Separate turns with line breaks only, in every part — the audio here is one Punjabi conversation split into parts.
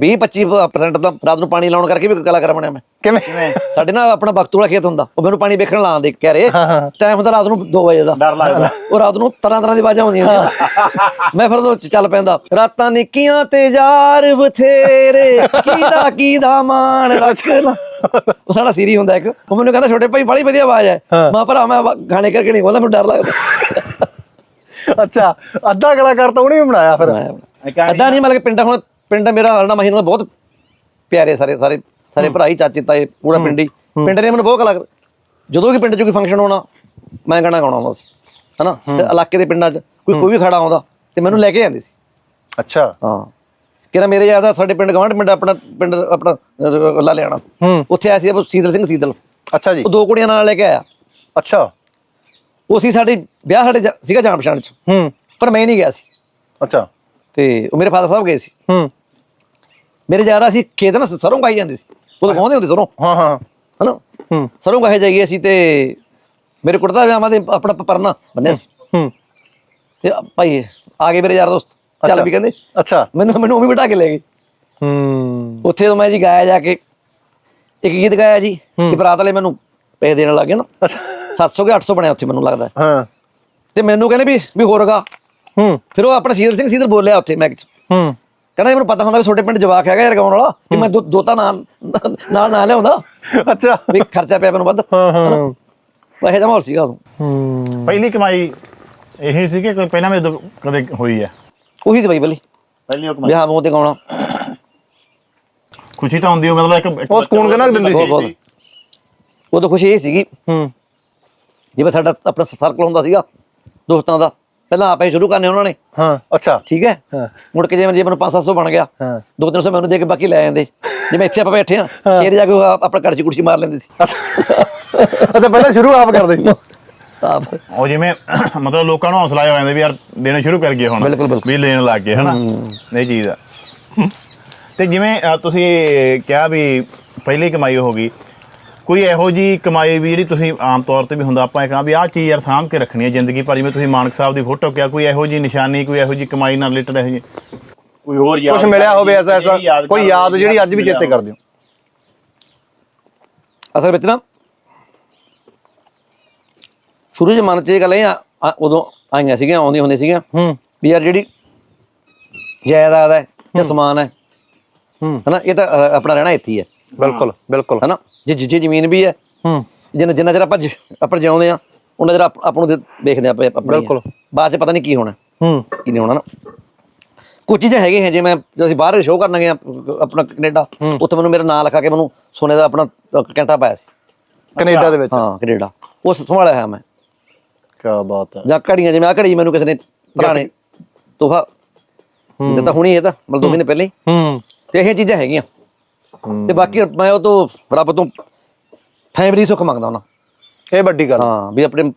20 25% ਤਾਂ ਰਾਤ ਨੂੰ ਪਾਣੀ ਲਾਉਣ ਕਰਕੇ ਵੀ ਕਲਾਕਾਰ ਬਣਿਆ ਮੈਂ।
ਕਿਵੇਂ?
ਸਾਡੇ ਨਾਲ ਆਪਣਾ ਬਖਤੂ ਵਾਲਾ ਖੇਤ ਹੁੰਦਾ ਉਹ ਮੈਨੂੰ ਪਾਣੀ ਵੇਖਣ ਲਾਉਂਦੇ ਕਹਿ ਰਹੇ
ਹਾਂ, ਹਾਂ।
ਟਾਈਮ ਹੁੰਦਾ ਰਾਤ ਨੂੰ 2 ਵਜੇ ਦਾ।
ਡਰ ਲੱਗਦਾ।
ਉਹ ਰਾਤ ਨੂੰ ਤਰ੍ਹਾਂ ਤਰ੍ਹਾਂ ਦੀ ਆਵਾਜ਼ਾਂ ਆਉਂਦੀਆਂ ਸੀ। ਮੈਂ ਫਿਰ ਉਹ ਚੱਲ ਪੈਂਦਾ ਰਾਤਾਂ ਨਿੱਕੀਆਂ ਤੇ ਯਾਰ ਬਥੇਰੇ ਕੀਦਾ ਕੀਦਾ ਮਾਣ ਰੱਖ। ਲਾ ਉਹ ਸਾਡਾ ਸੀਰੀ ਹੁੰਦਾ ਇੱਕ ਉਹ ਮੈਨੂੰ ਕਹਿੰਦਾ ਛੋਟੇ ਭਾਈ ਬੜੀ ਵਧੀਆ ਆਵਾਜ਼ ਹੈ। ਮੈਂ ਭਰਾ ਮੈਂ ਗਾਣੇ ਕਰਕੇ ਨਹੀਂ ਬੋਲਦਾ ਮੈਨੂੰ ਡਰ ਲੱਗਦਾ।
ਅੱਛਾ ਅੱਧਾ ਕਲਾਕਾਰ ਤਾਂ ਉਹਨੇ ਬਣਾਇਆ ਫਿਰ।
ਅੱਧਾ ਨਹੀਂ ਮਤਲਬ ਪਿੰਡ ਹੁਣ ਪਿੰਡ ਮੇਰਾ ਹਲਣਾ ਮਹੀਨਾ ਦਾ ਬਹੁਤ ਪਿਆਰੇ ਸਾਰੇ ਸਾਰੇ ਸਾਰੇ ਭਰਾ ਹੀ ਚਾਚੇ ਤਾਏ ਪੂਰਾ ਪਿੰਡ ਹੀ। ਪਿੰਡ ਨੇ ਮੈਨੂੰ ਬਹੁਤ ਕਲਾ ਜਦੋਂ ਵੀ ਪਿੰਡ 'ਚ ਕੋਈ ਫੰਕਸ਼ਨ ਹੋਣਾ ਮੈਂ ਗਾਣਾ ਗਾਉਣਾ ਹੁੰਦਾ ਸੀ ਹਨਾ? ਤੇ ਇਲਾਕੇ ਦੇ ਪਿੰਡਾਂ 'ਚ ਕੋਈ ਕੋਈ ਵੀ ਖੜਾ ਆਉਂਦਾ ਤੇ ਮੈਨੂੰ ਲੈ ਕੇ ਜਾਂਦੇ ਸੀ।
ਅੱਛਾ।
ਹਾਂ। ਕਿਹੜਾ ਮੇਰੇ ਯਾਦ ਆ ਸਾਡੇ ਪਿੰਡ ਗਵਾਂਢ ਪਿੰਡ ਆਪਣਾ ਪਿੰਡ ਆਪਣਾ ਲਾ ਲਿਆਣਾ। ਉੱਥੇ ਆਇਆ ਸੀ ਸੀਤਲ ਸਿੰਘ ਸੀਤਲ।
ਅੱਛਾ ਜੀ।
ਉਹ ਦੋ ਕੁੜੀਆਂ ਨਾਲ ਲੈ ਕੇ ਆਇਆ।
ਅੱਛਾ।
ਉਹ ਸੀ ਸਾਡੇ ਵਿਆਹ ਸਾਡੇ ਸੀਗਾ ਜਾਣ ਪਛਾਣ 'ਚ।
ਹੂੰ।
ਪਰ ਮੈਂ ਨਹੀਂ ਗਿਆ ਸੀ।
ਅੱਛਾ।
ਤੇ ਉਹ ਮੇਰੇ ਫਾਦਰ ਸਾਹਿਬ ਗਏ ਸੀ।
ਹੂੰ।
ਮੇਰੇ ਯਾਰ ਅਸੀਂ ਖੇਤ ਨਾ ਸਰੋਂ ਗਾਈ ਜਾਂਦੇ ਸੀ। ਉਦੋਂ ਗਾਉਂਦੇ ਹੁੰਦੇ ਸਰੋਂ।
ਹਾਂ ਹਾਂ।
ਹਨਾ?
ਹੂੰ।
ਸਰੋਂ ਗਾਏ ਜਾਈਏ ਅਸੀਂ ਤੇ ਮੇਰੇ ਕੁੜਤਾ ਵਿਆਹਾਂ ਦੇ ਆਪਣਾ ਪਰਨਾ ਬੰਨਿਆ ਸੀ।
ਹੂੰ
ਤੇ ਭਾਈ ਆ ਗਏ ਮੇਰੇ ਯਾਰ ਦੋਸਤ। ਚੱਲ। ਵੀ ਕਹਿੰਦੇ
ਅੱਛਾ।
ਮੈਨੂੰ ਮੈਨੂੰ ਉਹ ਵੀ ਬਿਠਾ ਕੇ ਲੈ ਗਏ।
ਹੂੰ।
ਉੱਥੇ ਤੋਂ ਮੈਂ ਜੀ ਗਾਇਆ ਜਾ ਕੇ ਇੱਕ ਗੀਤ ਗਾਇਆ ਜੀ ਤੇ ਬਰਾਤ ਵਾਲੇ ਮੈਨੂੰ ਪੈਸੇ ਦੇਣ ਲੱਗੇ ਨਾ।
ਅੱਛਾ।
700 ਕੇ 800 ਬਣਿਆ ਉੱਥੇ ਮੈਨੂੰ ਲੱਗਦਾ।
ਹਾਂ।
ਤੇ ਮੈਨੂੰ ਕਹਿੰਦੇ ਵੀ ਵੀ ਹੋਰ ਗਾ।
ਹੂੰ।
ਫਿਰ ਉਹ ਆਪਣਾ ਸੀਰ ਸਿੰਘ ਸੀਧਰ ਬੋਲਿਆ ਉੱਥੇ ਮੈਂ ਕਹਿੰਦਾ
ਹੂੰ
ਮੈਨੂੰ ਪਤਾ ਹੁੰਦਾ ਵੀ ਛੋਟੇ ਪਿੰਡ ਜਵਾਕ ਹੈਗਾ ਯਾਰ ਗਾਉਣ ਵਾਲਾ ਵੀ ਮੈਂ ਦੋ ਦੋ ਤਾਂ ਨਾਲ ਨਾਲ ਨਾ ਲਿਆਉਂਦਾ।
ਅੱਛਾ।
ਵੀ ਖਰਚਾ ਪਿਆ ਮੈਨੂੰ ਵੱਧ।
ਹਾਂ ਹਾਂ
ਵਾਹੇ ਦਾ ਮਾਹੌਲ ਸੀਗਾ ਉਦੋਂ।
ਹੂੰ।
ਪਹਿਲੀ ਕਮਾਈ ਇਹੀ ਸੀ ਕਿ ਕੋਈ ਪਹਿਲਾਂ ਉਦੋਂ ਕਦੇ ਹੋਈ ਹੈ?
ਉਹੀ ਸੀ ਬਾਈ ਬਲੀ
ਪਹਿਲੀ ਉਹ ਕਮਾਈ।
ਵਿਆਹ ਮੂੰਹ ਤੇ ਗਾਉਣਾ।
ਖੁਸ਼ੀ ਤਾਂ ਹੁੰਦੀ ਉਹ ਮਤਲਬ ਇੱਕ ਇੱਕ
ਉਹ ਸਕੂਨ ਕਿੰਨਾ ਕੁ ਦਿੰਦੀ ਸੀ?
ਬਹੁਤ। ਉਦੋਂ ਖੁਸ਼ੀ ਇਹ ਸੀਗੀ
ਹੂੰ।
ਜਿਵੇਂ ਸਾਡਾ ਆਪਣਾ ਸਰਕਲ ਹੁੰਦਾ ਸੀਗਾ ਦੋਸਤਾਂ ਦਾ। ਪਹਿਲਾਂ ਆਪੇ ਸ਼ੁਰੂ ਕਰਨੇ ਉਹਨਾਂ ਨੇ।
ਹਾਂ ਅੱਛਾ।
ਠੀਕ ਹੈ?
ਹਾਂ।
ਮੁੜ ਕੇ ਜਿਵੇਂ ਜੇ ਮੈਨੂੰ 5-700 ਬਣ ਗਿਆ
ਹਾਂ।
2-300 ਮੈਨੂੰ ਦੇ ਕੇ ਬਾਕੀ ਲੈ ਜਾਂਦੇ। ਜਿਵੇਂ ਇੱਥੇ ਆਪਾਂ ਬੈਠੇ ਆ ਸ਼ੇਰ ਜਾ ਕੇ ਉਹ ਆਪਣਾ ਕੜਚੀ ਕੁੜਚੀ ਮਾਰ ਲੈਂਦੇ ਸੀ।
ਅੱਛਾ ਪਹਿਲਾਂ ਸ਼ੁਰੂ ਆਪ ਕਰਦੇ ਸੀ।
ਆਪ।
ਉਹ ਜਿਵੇਂ ਮਤਲਬ ਲੋਕਾਂ ਨੂੰ ਹੌਸਲਾ ਹੋ ਜਾਂਦਾ ਵੀ ਯਾਰ ਦੇਣੇ ਸ਼ੁਰੂ ਕਰ ਗਏ ਹੁਣ
ਬਿਲਕੁਲ, ਬਿਲਕੁਲ।
ਵੀ ਲੈਣ ਲੱਗ ਗਏ ਹਨਾ? ਇਹ ਚੀਜ਼ ਆ। ਤੇ ਜਿਵੇਂ ਤੁਸੀਂ ਕਿਹਾ ਵੀ ਪਹਿਲੀ ਕਮਾਈ ਹੋ ਗਈ ਕੋਈ ਇਹੋ ਜੀ ਕਮਾਈ ਵੀ ਜਿਹੜੀ ਤੁਸੀਂ ਆਮ ਤੌਰ ਤੇ ਵੀ ਹੁੰਦਾ ਆਪਾਂ ਇਹ ਕਹਾਂ ਵੀ ਆਹ ਚੀਜ਼ ਯਾਰ ਸਾਂਭ ਕੇ ਰੱਖਣੀ ਹੈ ਜ਼ਿੰਦਗੀ ਭਰ ਜਿਵੇਂ ਤੁਸੀਂ ਮਾਨਕ ਸਾਹਿਬ ਦੀ ਫੋਟੋ ਕਿਹਾ ਕੋਈ ਇਹੋ ਜੀ ਨਿਸ਼ਾਨੀ ਕੋਈ ਇਹੋ ਜੀ ਕਮਾਈ ਨਾਲ ਰਿਲੇਟਡ ਇਹੋ ਜੀ ਕੋਈ ਹੋਰ ਯਾਦ
ਕੁਝ ਮਿਲਿਆ ਹੋਵੇ ਐਸਾ ਐਸਾ ਕੋਈ ਯਾਦ ਜਿਹੜੀ ਅੱਜ ਵੀ ਚੇਤੇ ਕਰਦੇ ਹੋ।
ਅਸਲ ਵਿੱਚ ਨਾ ਸ਼ੁਰੂ ਦੇ ਮਨ 'ਚ ਇਹ ਗੱਲ ਇਹ ਉਦੋਂ ਆਈਆਂ ਸੀਗੀਆਂ ਆਉਂਦੀਆਂ ਹੁੰਦੀਆਂ ਸੀਗੀਆਂ
ਹੂੰ।
ਵੀ ਯਾਰ ਜਿਹੜੀ ਜਾਇਦਾਦ ਹੈ ਜਾਂ ਸਮਾਨ ਹੈ
ਹੂੰ।
ਹਨਾ ਇਹ ਤਾਂ ਆਪਣਾ ਰਹਿਣਾ ਇੱਥੇ ਹੀ ਹੈ।
ਬਿਲਕੁਲ ਬਿਲਕੁਲ।
ਹਨਾ? ਜੇ ਜੇ ਜ਼ਮੀਨ ਵੀ ਹੈ
ਹੂੰ।
ਜਿੰਨਾ ਜਿੰਨਾ ਚਿਰ ਆਪਾਂ ਜ- ਆਪਾਂ ਜਿਉਂਦੇ ਆ ਉਹਨਾਂ ਚਿਰ ਆਪ ਆਪ ਨੂੰ ਦੇ- ਦੇਖਦੇ ਆ ਆਪਾਂ ਆਪਣੀ
ਬਿਲਕੁਲ।
ਬਾਅਦ ਚ ਪਤਾ ਨਹੀਂ ਕੀ ਹੋਣਾ।
ਹੂੰ।
ਕੀ ਨਹੀਂ ਹੋਣਾ ਨਾ। ਕੁਝ ਚੀਜ਼ਾਂ ਹੈਗੇ ਹੈ ਜਿਵੇਂ ਜਦੋਂ ਅਸੀਂ ਬਾਹਰ ਸ਼ੋਅ ਕਰਨ ਗਏ ਆ, ਆਪਣਾ ਕੈਨੇਡਾ ਉੱਥੇ ਮੈਨੂੰ ਮੇਰਾ ਨਾਂ ਲਿਖਾ ਕੇ ਮੈਨੂੰ ਸੋਨੇ ਦਾ ਆਪਣਾ ਅ, ਕੈਂਟਾ ਪਾਇਆ ਸੀ।
ਕੈਨੇਡਾ ਦੇ ਵਿੱਚ?
ਹਾਂ ਕੈਨੇਡਾ। ਉਸ ਸੰਭਾਲਿਆ ਹੈ ਮੈਂ।
ਕੀ ਬਾਤ ਹੈ।
ਜਾਂ ਘੜੀਆਂ ਜਿਵੇਂ ਆ ਘੜੀ ਮੈਨੂੰ ਕਿਸੇ ਨੇ ਨੇ ਤੋਹਫਾ ਦਿੱਤਾ ਹੁਣੀ ਇਹ ਤਾਂ ਮਤਲਬ ਦੋ ਮਹੀਨੇ ਪਹਿਲਾਂ ਹੀ।
ਹੂੰ।
ਤੇ ਇਹ ਚੀਜ਼ਾਂ ਹੈਗੀਆਂ। ਤੇ ਬਾਕੀ ਮੈਂ ਉਹ ਤੋਂ ਰੱਬ ਤੋਂ ਫੈਮਿਲੀ ਸੁੱਖ ਮੰਗਦਾ ਉਹਨਾਂ
ਇਹ ਵੱਡੀ ਗੱਲ।
ਹਾਂ ਵੀ ਆਪਣੇ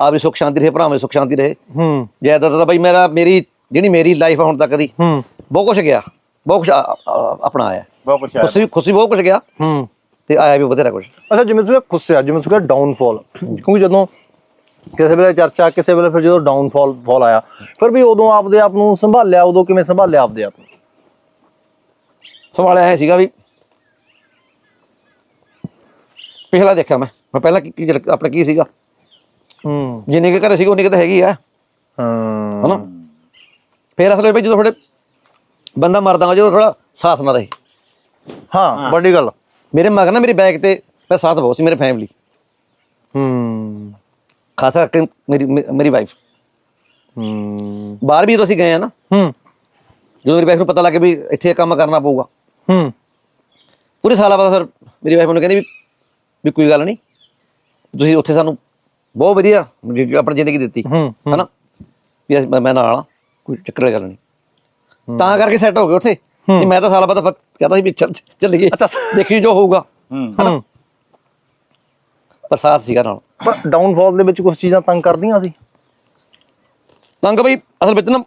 ਆਪ ਦੀ ਸੁੱਖ ਸ਼ਾਂਤੀ ਰਹੇ ਭਰਾਵਾਂ ਸੁੱਖ ਸ਼ਾਂਤੀ ਰਹੇ।
ਹੂੰ।
ਜਾਇਦਾਦ ਤਾਂ ਬਈ ਮੇਰਾ ਮੇਰੀ ਜਿਹੜੀ ਮੇਰੀ ਲਾਈਫ ਹੁਣ ਤੱਕ ਦੀ
ਹੂੰ।
ਬਹੁਤ ਕੁਝ ਗਿਆ। ਬਹੁਤ ਕੁਝ ਆਪਣਾ ਆਇਆ।
ਬਹੁਤ ਕੁਛ ਹੈ
ਖੁਸ਼ੀ ਖੁਸ਼ੀ ਬਹੁਤ ਕੁਝ ਗਿਆ।
ਹੂੰ।
ਤੇ ਆਇਆ ਵੀ ਬਥੇਰਾ ਕੁਝ
ਅੱਛਾ ਜਿਵੇਂ ਤੁਸੀਂ ਖੁੱਸਿਆ ਜਿਵੇਂ ਤੁਸੀਂ ਡਾਊਨਫਾਲ ਕਿਉਂਕਿ ਜਦੋਂ ਕਿਸੇ ਵੇਲੇ ਚਰਚਾ ਕਿਸੇ ਵੇਲੇ ਫਿਰ ਜਦੋਂ ਡਾਊਨਫਾਲ ਫਾਲ ਆਇਆ ਫਿਰ ਵੀ ਉਦੋਂ ਆਪਦੇ ਆਪ ਨੂੰ ਸੰਭਾਲਿਆ ਉਦੋਂ ਕਿਵੇਂ ਸੰਭਾਲਿਆ ਆਪਦੇ ਆਪ ਨੂੰ?
ਸੰਭਾਲਿਆ ਹੈ ਸੀਗਾ ਵੀ ਪਿਛਲਾ ਦੇਖਿਆ ਮੈਂ। ਮੈਂ ਪਹਿਲਾਂ ਕੀ ਕੀ ਆਪਣਾ ਕੀ ਸੀਗਾ?
ਹੂੰ।
ਜਿੰਨੇ ਕੇ ਘਰੇ ਸੀਗੇ ਉਨੀ ਕੁ ਤਾਂ ਹੈਗੀ ਆ।
ਹਾਂ।
ਹਨਾ? ਫੇਰ ਅਸਲ ਵਿੱਚ ਜਦੋਂ ਥੋੜੇ ਬੰਦਾ ਮਰਦਾ ਜਦੋਂ ਥੋੜਾ ਸਾਥ ਨਾ ਰਹੇ।
ਹਾਂ ਵੱਡੀ ਗੱਲ।
ਮੇਰੇ ਮਗਰ ਨਾ ਮੇਰੀ ਬੈਗ ਤੇ ਮੈਂ ਸਾਥ ਬਹੁਤ ਸੀ ਮੇਰੇ ਫੈਮਿਲੀ
ਹੂੰ।
ਖਾਸ ਕਰਕੇ ਮੇਰੀ ਮੇ- ਮੇਰੀ ਵਾਈਫ
ਹੂੰ।
ਬਾਹਰ ਵੀ ਜਦੋਂ ਅਸੀਂ ਗਏ ਆ ਨਾ
ਹੂੰ।
ਜਦੋਂ ਮੇਰੀ ਵਾਈਫ ਨੂੰ ਪਤਾ ਲੱਗ ਗਿਆ ਵੀ ਇੱਥੇ ਕੰਮ ਕਰਨਾ ਪਊਗਾ।
ਹੂੰ।
ਪੂਰੇ ਸਾਲਾਂ ਬਾਅਦ ਫਿਰ ਮੇਰੀ ਵਾਈਫ ਮੈਨੂੰ ਕਹਿੰਦੀ ਵੀ ਵੀ ਕੋਈ ਗੱਲ ਨਹੀਂ। ਤੁਸੀਂ ਉੱਥੇ ਸਾਨੂੰ ਬਹੁਤ ਵਧੀਆ ਜੀ- ਆਪਣੀ ਜ਼ਿੰਦਗੀ ਦਿੱਤੀ।
ਹੂੰ
ਹਨਾ? ਵੀ ਅਸੀਂ- ਮੈਂ ਮੈਂ ਨਾਲ ਆ ਕੋਈ ਚੱਕਰ ਵਾਲੀ ਗੱਲ ਨਹੀਂ। ਤਾਂ ਕਰਕੇ ਸੈੱਟ ਹੋ ਗਏ ਉੱਥੇ। ਨਹੀਂ ਮੈਂ ਤਾਂ ਸਾਲਾਂ ਬਾਅਦ ਕਹਿੰਦਾ ਸੀ ਵੀ ਚੱਲ ਚੱਲੀਏ ਦੇਖੀ ਜੋ ਹੋਊਗਾ।
ਹੂੰ।
ਹੂੰ।
ਪਰ ਸਾਥ ਸੀਗਾ ਨਾਲ।
ਪਰ ਡਾਊਨਫਾਲ ਦੇ ਵਿੱਚ ਕੁਝ ਚੀਜ਼ਾਂ ਤੰਗ ਕਰਦੀਆਂ ਸੀ?
ਲੰਗ ਬਈ ਅਸਲ ਵਿੱਚ ਨਾ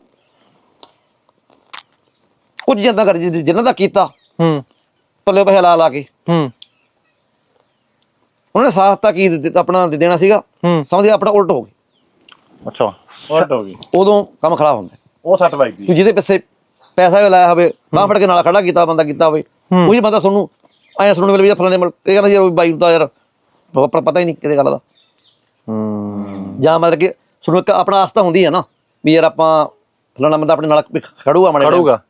ਕੁਝ ਜਿੱਦਾਂ ਕਰ ਜਿ- ਜਿਨ੍ਹਾਂ ਦਾ ਕੀਤਾ।
ਹੂੰ।
ਪੱਲੇ ਪੈਸੇ ਲਾ ਲਾ ਕੇ।
ਹੂੰ।
ਉਹਨਾਂ ਨੇ ਸਾਥ ਤਾਂ ਕੀ ਦਿੱਤਾ- ਆਪਣਾ ਦੇ ਦੇਣਾ ਸੀਗਾ।
ਹੂੰ।
ਸਮਝਦੇ ਆਪਣਾ ਉਲਟ ਹੋ ਗਈ।
ਅੱਛਾ
ਉਲਟ ਹੋ ਗਈ।
ਉਦੋਂ ਕੰਮ ਖਰਾਬ ਹੁੰਦਾ।
ਉਹ ਸੱਟ ਵੱਜ ਗਈ।
ਤੂੰ ਜਿਹਦੇ ਪਿੱਛੇ ਪੈਸਾ ਵੀ ਲਾਇਆ ਹੋਵੇ ਬਾਂਹ ਫੜ ਕੇ ਨਾਲ ਖੜਾ ਕੀਤਾ ਬੰਦਾ ਕੀਤਾ ਹੋਵੇ। ਉਹੀ ਬੰਦਾ ਤੁਹਾਨੂੰ ਐਂ ਸੁਣਨ ਵੇਲੇ ਵੀ ਫਲਾਣੇ ਮਲ- ਇਹ ਕਹਿੰਦਾ ਯਾਰ ਵੀ ਬਾਈ ਨੂੰ ਤਾਂ ਯਾਰ ਪ- ਪ- ਪਤਾ ਹੀ ਨਹੀਂ ਕਿਸੇ ਗੱਲ ਦਾ।
ਹੂੰ।
ਜਾਂ ਮਤਲਬ ਕਿ ਤੁਹਾਨੂੰ ਇੱਕ ਆਪਣਾ ਆਸਤਾ ਹੁੰਦੀ ਹੈ ਨਾ ਵੀ ਯਾਰ ਆਪਾਂ ਫਲਾਣਾ ਬੰਦਾ ਆਪਣੇ ਨਾਲ ਵੀ ਖੜੂਗਾ ਮਾੜੇ।
ਖੜੂਗਾ।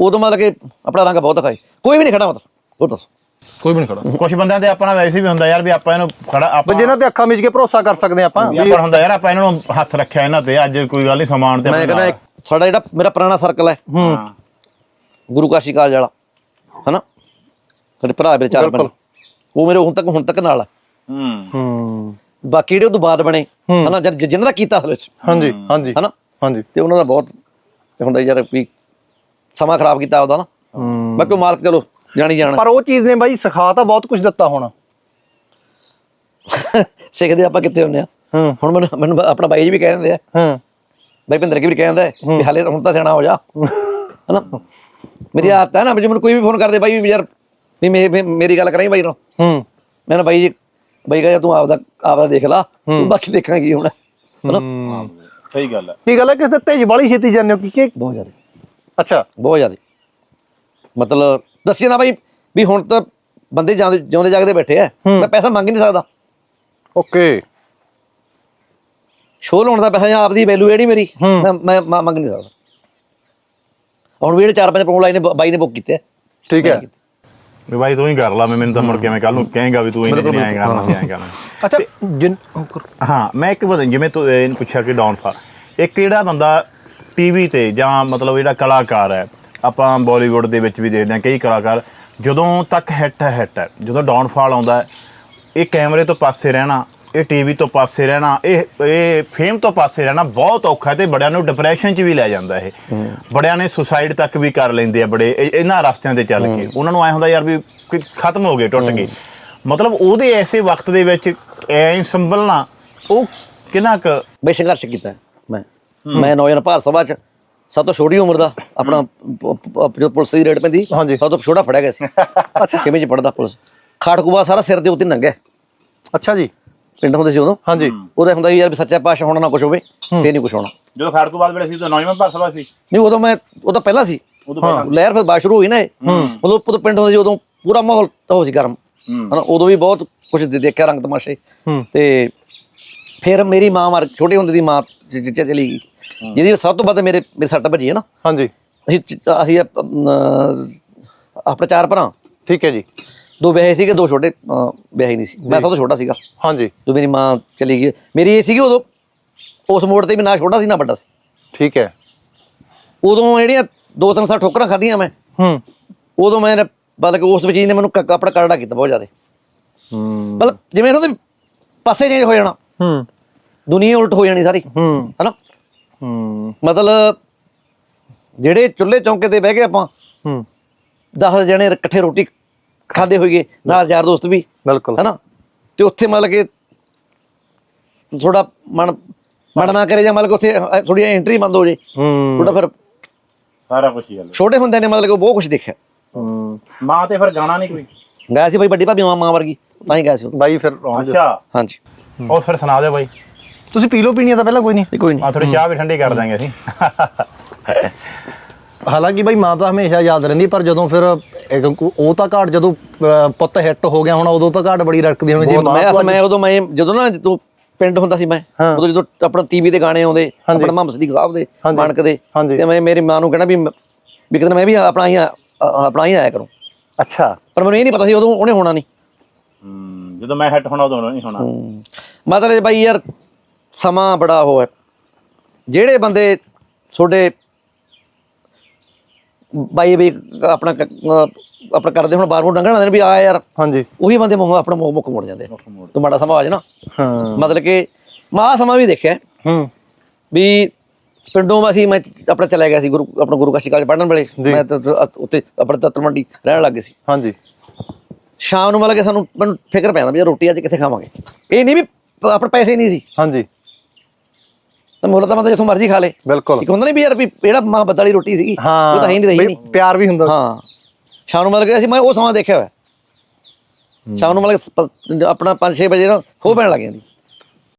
ਉਦੋਂ ਮਤਲਬ ਕਿ ਆਪਣਾ ਰੰਗ ਬਹੁਤ ਦਿਖਾਏ। ਕੋਈ ਵੀ ਨਹੀਂ ਖੜਾ ਮਤਲਬ। ਹੋਰ ਦੱਸੋ।
ਕੋਈ ਵੀ ਨਹੀਂ ਖੜਾ।
ਕੁਝ ਬੰਦਿਆਂ ਤੇ ਆਪਣਾ ਵੈਸੇ ਵੀ ਹੁੰਦਾ ਯਾਰ ਵੀ ਆਪਾਂ ਇਹਨੂੰ ਖੜਾ ਆਪਾਂ
ਜਿਨ੍ਹਾਂ ਤੇ ਅੱਖਾਂ ਮਿਚ ਕੇ ਭਰੋਸਾ ਕਰ ਸਕਦੇ ਹਾਂ ਆਪਾਂ।
ਵੀ ਆਪਾਂ ਹੁੰਦਾ ਯਾਰ ਆਪਾਂ ਇਹਨਾਂ ਨੂੰ ਹੱਥ ਰੱਖਿਆ ਇਹਨਾਂ ਤੇ ਅੱਜ ਕੋਈ ਗੱਲ ਨਹੀਂ ਸਮਾਨ ਤੇ
ਮੈਂ ਕਹਿੰਦਾ ਸਾਡਾ ਜਿਹੜਾ ਮੇਰਾ ਪੁਰਾਣਾ ਸਰਕਲ ਹੈ।
ਹਾਂ।
ਗੁਰੂ ਕਾਸ਼ੀ ਕਾਲਜ ਵਾਲਾ ਹਨਾ? ਸਾਡੇ ਭਰਾ ਮੇਰੇ ਚਾਰ ਪੰਜ ਉਹ ਮੇਰੇ ਹੁਣ ਤੱਕ ਹੁਣ ਤੱਕ ਨਾਲ
ਹੂੰ।
ਹੂੰ।
ਬਾਕੀ ਜਿਹੜੇ ਉਹ ਤੋਂ ਬਾਅਦ ਬਣੇ ਹਨਾ? ਜਦ ਜਿਨ੍ਹਾਂ ਦਾ ਕੀਤਾ ਹਲੇ।
ਹਾਂਜੀ ਹਾਂਜੀ
ਹਨਾ?
ਹਾਂਜੀ।
ਤੇ ਉਹਨਾਂ ਦਾ ਬਹੁਤ ਹੁੰਦਾ ਯਾਰ ਵੀ ਸਮਾਂ ਖਰਾਬ ਕੀਤਾ ਉਹਦਾ ਨਾ।
ਹੂੰ।
ਬਾਕੀ ਉਹ ਮਾਲਕ ਚਲੋ ਜਾਣੀ ਜਾਣ।
ਪਰ ਉਹ ਚੀਜ਼ ਨੇ ਬਾਈ ਸਿਖਾ ਤਾਂ ਬਹੁਤ ਕੁਝ ਦਿੱਤਾ ਹੋਣਾ।
ਸਿੱਖਦੇ ਆਪਾਂ ਕਿੱਥੇ ਹੁੰਨੇ ਆ?
ਹੂੰ।
ਹੁਣ ਮੈਨੂੰ ਮੈਨੂੰ ਆਪਣਾ ਬਾਈ ਜੀ ਵੀ ਕਹਿ ਦਿੰਦੇ ਆ।
ਹੂੰ।
ਬਾਈ ਭਿੰਦਰ ਕੀ ਵੀ ਕਹਿ ਦਿੰਦਾ ਵੀ ਹਾਲੇ ਹੁਣ ਤਾਂ ਸਿਆਣਾ ਹੋ ਜਾ। ਹਨਾ? ਮੇਰੀ ਆਦਤ ਹੈ ਨਾ ਮੈਨੂੰ ਕੋਈ ਵੀ ਫੋਨ ਕਰਦੇ ਬਾਈ ਵੀ ਯਾਰ ਵੀ ਮੇ- ਮੇ- ਮੇਰੀ ਗੱਲ ਕਰਾਈ ਬਾਈ ਨਾਲ।
ਹੂੰ।
ਮੈਂ ਨਾ ਬਾਈ ਜੀ ਬਾਈ ਕਹਿੰਦਾ ਤੂੰ ਆਪਦਾ ਆਪਦਾ ਦੇਖ ਲਾ ਤੂੰ ਬਾਕੀ ਦੇਖਾਂਗੀ ਹੁਣ। ਹਨਾ?
ਸਹੀ ਗੱਲ ਹੈ।
ਕੀ ਗੱਲ ਹੈ ਕਿ ਤੇਜ ਬਾਲੀ ਛੇਤੀ ਜਾਂਦੇ ਹੋ? ਕਿ ਕਿ
ਬਹੁਤ ਜ਼ਿਆਦਾ।
ਅੱਛਾ।
ਬਹੁਤ ਜ਼ਿਆਦਾ। ਮਤਲਬ ਦੱਸਿਆ ਨਾ ਬਾਈ ਵੀ ਹੁਣ ਤਾਂ ਬੰਦੇ ਜਾਂਦੇ ਜਿਉਂਦੇ ਜਾਗਦੇ ਬੈਠੇ ਆ। ਮੈਂ ਪੈਸਾ ਮੰਗ ਹੀ ਨਹੀਂ ਸਕਦਾ।
ਓਕੇ।
ਸ਼ੋਅ ਲਾਉਣ ਦਾ ਪੈਸਾ ਜਾਂ ਆਪਦੀ ਵੈਲਿਊ ਜਿਹੜੀ ਮੇਰੀ ਮੈਂ ਮੰਗ ਨਹੀਂ ਸਕਦਾ। ਹੁਣ ਵੀ ਜਿਹੜੇ ਚਾਰ ਪੰਜ ਪ੍ਰੋਗਰਾਮ ਲਾਈ ਨੇ ਬ- ਬਾਈ ਨੇ ਬੁੱਕ ਕੀਤੇ
ਠੀਕ ਹੈ।
ਵੀ ਬਾਈ ਤੂੰ ਹੀ ਕਰ ਲਾ ਮੈਂ ਮੈਨੂੰ ਤਾਂ ਮੁੜ ਕੇ ਮੈਂ ਕੱਲ ਨੂੰ ਕਹੇਗਾ ਵੀ ਤੂੰ ਇਹਨੇ ਨਹੀਂ ਆਏ ਕਰਨਾ ਸੀ ਐਂ ਕਰਨਾ
ਅੱਛਾ ਜਿਨ
ਹਾਂ ਮੈਂ ਇੱਕ ਬਤਾ ਜਿਵੇਂ ਤੂੰ ਇਹਨੂੰ ਪੁੱਛਿਆ ਕਿ ਡਾਊਨਫਾਲ ਇੱਕ ਜਿਹੜਾ ਬੰਦਾ ਟੀਵੀ ਤੇ ਜਾਂ ਮਤਲਬ ਜਿਹੜਾ ਕਲਾਕਾਰ ਹੈ ਆਪਾਂ ਬਾਲੀਵੁੱਡ ਦੇ ਵਿੱਚ ਵੀ ਦੇਖਦੇ ਹਾਂ ਕਈ ਕਲਾਕਾਰ ਜਦੋਂ ਤੱਕ ਹਿੱਟ ਹੈ ਹਿੱਟ ਹੈ ਜਦੋਂ ਡਾਊਨਫਾਲ ਆਉਂਦਾ ਹੈ ਇਹ ਕੈਮਰੇ ਤੋਂ ਪਾਸੇ ਰਹਿਣਾ ਇਹ ਟੀਵੀ ਤੋਂ ਪਾਸੇ ਰਹਿਣਾ ਇਹ ਇਹ ਫੇਮ ਤੋਂ ਪਾਸੇ ਰਹਿਣਾ ਬਹੁਤ ਔਖਾ ਹੈ ਤੇ ਬੜਿਆਂ ਨੂੰ ਡਿਪਰੈਸ਼ਨ 'ਚ ਵੀ ਲੈ ਜਾਂਦਾ ਇਹ। ਬੜਿਆਂ ਨੇ ਸੁਸਾਈਡ ਤੱਕ ਵੀ ਕਰ ਲੈਂਦੇ ਆ ਬੜੇ ਇਹ- ਇਹਨਾਂ ਰਸਤਿਆਂ ਤੇ ਚੱਲ ਕੇ। ਉਹਨਾਂ ਨੂੰ ਐ ਹੁੰਦਾ ਯਾਰ ਵੀ ਖਤਮ ਹੋ ਗਏ ਟੁੱਟ ਗਏ। ਮਤਲਬ ਉਹਦੇ ਐਸੇ ਵਕਤ ਦੇ ਵਿੱਚ ਐ ਸੰਭਲਣਾ ਉਹ ਕਿੰਨਾ ਕੁ
ਬਈ ਸੰਘਰਸ਼ ਕੀਤਾ ਮੈਂ। ਮੈਂ ਨੌਜਵਾਨ ਭਾਰਤ ਸਭਾ ਚ ਸਭ ਤੋਂ ਛੋਟੀ ਉਮਰ ਦਾ ਆਪਣਾ ਜੋ ਪੁਲਿਸ ਦੀ ਰੇਡ ਪੈਂਦੀ
ਹਾਂਜੀ।
ਸਭ ਤੋਂ ਛੋਟਾ ਫੜਿਆ ਗਿਆ ਸੀ। ਅੱਛਾ। ਛੇਵੇਂ ਚ ਪੜਦਾ ਪੁਲਿਸ। ਖਾੜਕੂਬਾ ਸਾਰਾ ਸਿਰ ਦੇ ਉੱਤੇ ਨੰਗਾ
ਅੱਛਾ ਜੀ।
ਪਿੰਡ ਹੁੰਦੇ ਸੀ ਉਦੋਂ।
ਹਾਂਜੀ।
ਉਹਦਾ ਹੁੰਦਾ ਸੀ ਯਾਰ ਵੀ ਸੱਚਾ ਪਾਸ਼ਾ ਹੋਣਾ ਨਾ ਕੁਝ ਹੋਵੇ ਫੇਰ ਨਹੀਂ ਕੁਝ ਹੋਣਾ।
ਜਦੋਂ ਬਾਅਦ ਵੇਲੇ ਸੀ ਤਾਂ ਨੌਜਵਾਨ ਭਾਸਵਾ ਸੀ।
ਨਹੀਂ ਉਦੋਂ ਮੈਂ ਉਹ ਤਾਂ ਪਹਿਲਾਂ ਸੀ।
ਉਦੋਂ ਪਹਿਲਾਂ
ਲਹਿਰ ਫਿਰ ਬਾਅਦ ਸ਼ੁਰੂ ਹੋਈ ਨਾ ਇਹ। ਉਦੋਂ ਉਦੋਂ ਪਿੰਡ ਹੁੰਦੇ ਸੀ ਉਦੋਂ ਪੂਰਾ ਮਾਹੌਲ ਤਾਂ ਉਹ ਸੀ ਗਰਮ। ਹਨਾ ਉਦੋਂ ਵੀ ਬਹੁਤ ਕੁਝ ਦੇਖਿਆ ਰੰਗ ਤਮਾਸ਼ੇ।
ਹੂੰ।
ਤੇ ਫਿਰ ਮੇਰੀ ਮਾਂ ਮਰ ਛੋਟੇ ਹੁੰਦੇ ਦੀ ਮਾਂ ਚ- ਚਲੀ ਗਈ। ਜਿਹਦੀ ਸਭ ਤੋਂ ਵੱਧ ਮੇਰੇ ਮੇਰੇ ਸੱਟ ਵੱਜੀ ਹੈ ਨਾ।
ਹਾਂਜੀ।
ਅਸੀਂ ਅਸੀਂ ਆਪਣੇ ਚਾਰ ਭਰਾ।
ਠੀਕ ਹੈ ਜੀ।
ਦੋ ਵਿਆਹੇ ਸੀਗੇ ਦੋ ਛੋਟੇ ਵਿਆਹੇ ਨਹੀਂ ਸੀ। ਮੈਂ ਸਭ ਤੋਂ ਛੋਟਾ ਸੀਗਾ।
ਹਾਂਜੀ।
ਜਦੋਂ ਮੇਰੀ ਮਾਂ ਚਲੀ ਗਈ। ਮੇਰੀ ਇਹ ਸੀਗੀ ਉਦੋਂ। ਉਸ ਮੋੜ ਤੇ ਵੀ ਨਾ ਛੋਟਾ ਸੀ ਨਾ ਵੱਡਾ ਸੀ।
ਠੀਕ ਹੈ।
ਉਦੋਂ ਜਿਹੜੀਆਂ ਦੋ ਤਿੰਨ ਸਾਲ ਠੋਕਰਾਂ ਖਾਧੀਆਂ ਮੈਂ।
ਹੂੰ।
ਉਦੋਂ ਮੈਂ ਮਤਲਬ ਕਿ ਉਸ ਚੀਜ਼ ਨੇ ਮੈਨੂੰ ਆਪਣਾ ਕਰੜਾ ਕੀਤਾ ਬਹੁਤ ਜ਼ਿਆਦਾ।
ਹੂੰ।
ਮਤਲਬ ਜਿਵੇਂ ਉਹਨਾਂ ਦੇ ਪਾਸੇ ਚੇਂਜ ਹੋ ਜਾਣਾ।
ਹੂੰ।
ਦੁਨੀਆ ਉਲਟ ਹੋ ਜਾਣੀ ਸਾਰੀ।
ਹੂੰ।
ਹਨਾ?
ਹੂੰ।
ਮਤਲਬ ਜਿਹੜੇ ਚੁੱਲ੍ਹੇ ਚੌਂਕੇ ਤੇ ਬਹਿ ਕੇ ਆਪਾਂ
ਹੂੰ।
10 ਜਣੇ ਇਕੱਠੇ ਰੋਟੀ ਖਾਂਦੇ ਹੋਈਏ ਨਾਲ ਯਾਰ ਦੋਸਤ ਵੀ
ਬਿਲਕੁਲ।
ਹਨਾ? ਤੇ ਉੱਥੇ ਮਤਲਬ ਕਿ ਥੋੜਾ ਮਨ ਮਨ ਨਾ ਕਰੇ ਜਾਂ ਮਤਲਬ ਕਿ ਉੱਥੇ ਥੋੜੀ ਐਂਟਰੀ ਬੰਦ ਹੋ ਜੇ
ਹੂੰ।
ਥੋੜਾ ਫਿਰ
ਸਾਰਾ ਕੁਝ ਹੀ ਗੱਲ
ਛੋਟੇ ਹੁੰਦੇ ਨੇ ਮਤਲਬ ਕਿ ਬਹੁਤ ਕੁਝ ਦੇਖਿਆ।
ਹੂੰ।
ਮਾਂ ਤੇ ਫਿਰ ਗਾਣਾ ਨਹੀਂ ਕੋਈ?
ਗਿਆ ਸੀ ਬਈ ਵੱਡੀ ਭਾਬੀ ਮਾਂ ਮਾਂ ਵਰਗੀ ਤਾਂ ਹੀ ਗਿਆ ਸੀ।
ਬਾਈ ਫਿਰ।
ਅੱਛਾ।
ਹਾਂਜੀ।
ਉਹ ਫਿਰ ਸੁਣਾ ਦਿਓ ਬਾਈ।
ਤੁਸੀਂ ਪੀ ਲਓ ਪੀਣੀ ਆ ਤਾਂ ਪਹਿਲਾਂ ਕੋਈ ਨਹੀਂ।
ਕੋਈ ਨਹੀਂ।
ਆ ਥੋੜੀ ਚਾਹ ਵੀ ਠੰਡੀ ਕਰ ਦਾਂਗੇ ਅਸੀਂ।
ਹਾਲਾਂਕਿ ਬਾਈ ਮਾਂ ਤਾਂ ਹਮੇਸ਼ਾ ਯਾਦ ਰਹਿੰਦੀ ਪਰ ਜਦੋਂ ਫਿਰ ਇੱਕ ਉਹ ਤਾਂ ਘਾਟ ਜਦੋਂ ਅਹ, ਪੁੱਤ ਹਿੱਟ ਹੋ ਗਿਆ ਹੁਣ ਉਦੋਂ ਤਾਂ ਘਾਟ ਬੜੀ ਰੜਕਦੀ ਹੋਣੀ ਜੀ
ਬਹੁਤ ਮੈਂ ਅਸਲ ਮੈਂ ਉਦੋਂ ਮੈਂ ਜਦੋਂ ਨਾ ਜਦੋਂ ਪਿੰਡ ਹੁੰਦਾ ਸੀ ਮੈਂ
ਹਾਂ।
ਉਦੋਂ ਜਦੋਂ ਆਪਣਾ ਟੀਵੀ ਤੇ ਗਾਣੇ ਆਉਂਦੇ ਆਪਣਾ ਮੁਹੰਮਦ ਸਦੀਕ ਸਾਹਿਬ ਦੇ
ਹਾਂਜੀ।
ਮਾਨਕ ਦੇ
ਹਾਂਜੀ।
ਤੇ ਮੈਂ ਮੇਰੀ ਮਾਂ ਨੂੰ ਕਹਿਣਾ ਵੀ ਮ- ਵੀ ਕਿਤੇ ਮੈਂ ਵੀ ਆਪਣਾ ਹੀ ਆ- ਆਪਣਾ ਹੀ ਆਇਆ ਕਰੂੰ।
ਅੱਛਾ।
ਪਰ ਮੈਨੂੰ ਇਹ ਨਹੀਂ ਪਤਾ ਸੀ ਉਦੋਂ ਉਹਨੇ ਹੋਣਾ ਨਹੀਂ।
ਹੂੰ ਜਦੋਂ ਮੈਂ ਹਿੱਟ ਹੋਣਾ ਉਦੋਂ ਨਹੀਂ ਹੋਣਾ।
ਹੂੰ। ਮਤਲਬ ਬਾਈ ਯਾਰ ਸਮਾਂ ਬੜਾ ਉਹ ਹੈ। ਜਿਹੜੇ ਬੰਦੇ ਤੁਹਾਡੇ ਬਾਈ ਵੀ ਆਪਣਾ ਆਪਣਾ ਕਰਦੇ ਹੁਣ ਬਾਹਰ ਨੂੰ ਲੰਘਣਾ ਦੇਣ ਵੀ ਆ ਯਾਰ
ਹਾਂਜੀ।
ਉਹੀ ਬੰਦੇ ਮੂੰਹ ਆਪਣਾ ਮੂੰਹ ਮੁੱਕ ਮੁੜ ਜਾਂਦੇ। ਤੇ ਮਾੜਾ ਸਮਾਂ ਆ ਨਾ।
ਹਾਂ।
ਮਤਲਬ ਕਿ ਮਾਂ ਸਮਾਂ ਵੀ ਦੇਖਿਆ।
ਹੂੰ।
ਵੀ ਪਿੰਡੋਂ ਅਸੀਂ ਮੈਂ ਆਪਣਾ ਚਲਾ ਗਿਆ ਸੀ ਗੁਰੂ ਆਪਣਾ ਗੁਰੂ ਕਾਸ਼ੀ ਕਾਲਜ ਪੜ੍ਹਨ ਵੇਲੇ। ਮੈਂ ਤਾਂ- ਤਾਂ ਉੱਥੇ ਆਪਣੇ ਤੱਤਰ ਮੰਡੀ ਰਹਿਣ ਲੱਗ ਗਏ ਸੀ।
ਹਾਂਜੀ।
ਸ਼ਾਮ ਨੂੰ ਮਤਲਬ ਕਿ ਸਾਨੂੰ ਮੈਨੂੰ ਫਿਕਰ ਪੈਂਦਾ ਵੀ ਰੋਟੀ ਅੱਜ ਕਿੱਥੇ ਖਾਵਾਂਗੇ। ਇਹ ਨਹੀਂ ਵੀ ਆਪਣੇ ਪੈਸੇ ਨਹੀਂ ਸੀ।
ਹਾਂਜੀ।
ਤਾਂ ਮੁੱਲ ਤਾਂ ਬੰਦਾ ਜਿੱਥੋਂ ਮਰਜ਼ੀ ਖਾ ਲੇ।
ਬਿਲਕੁਲ।
ਇੱਕ ਹੁੰਦਾ ਨਹੀਂ ਵੀ ਯਾਰ ਵੀ ਜਿਹੜਾ ਮਾਂ ਬੱਦ ਵਾਲੀ ਰੋਟੀ ਸੀਗੀ ਉਹ ਤਾਂ ਹੈ ਨਹੀਂ ਰਹੀ ਨਹੀਂ
ਪਿਆਰ ਵੀ ਹੁੰਦਾ।
ਹਾਂ। ਸ਼ਾਮ ਨੂੰ ਮਤਲਬ ਕਿ ਅਸੀਂ ਮੈਂ ਉਹ ਸਮਾਂ ਦੇਖਿਆ ਹੋਇਆ। ਸ਼ਾਮ ਨੂੰ ਮਤਲਬ ਆਪਣਾ 5-6 ਵਜੇ ਨਾ ਖੋ ਪੈਣ ਲੱਗ ਜਾਂਦੀ।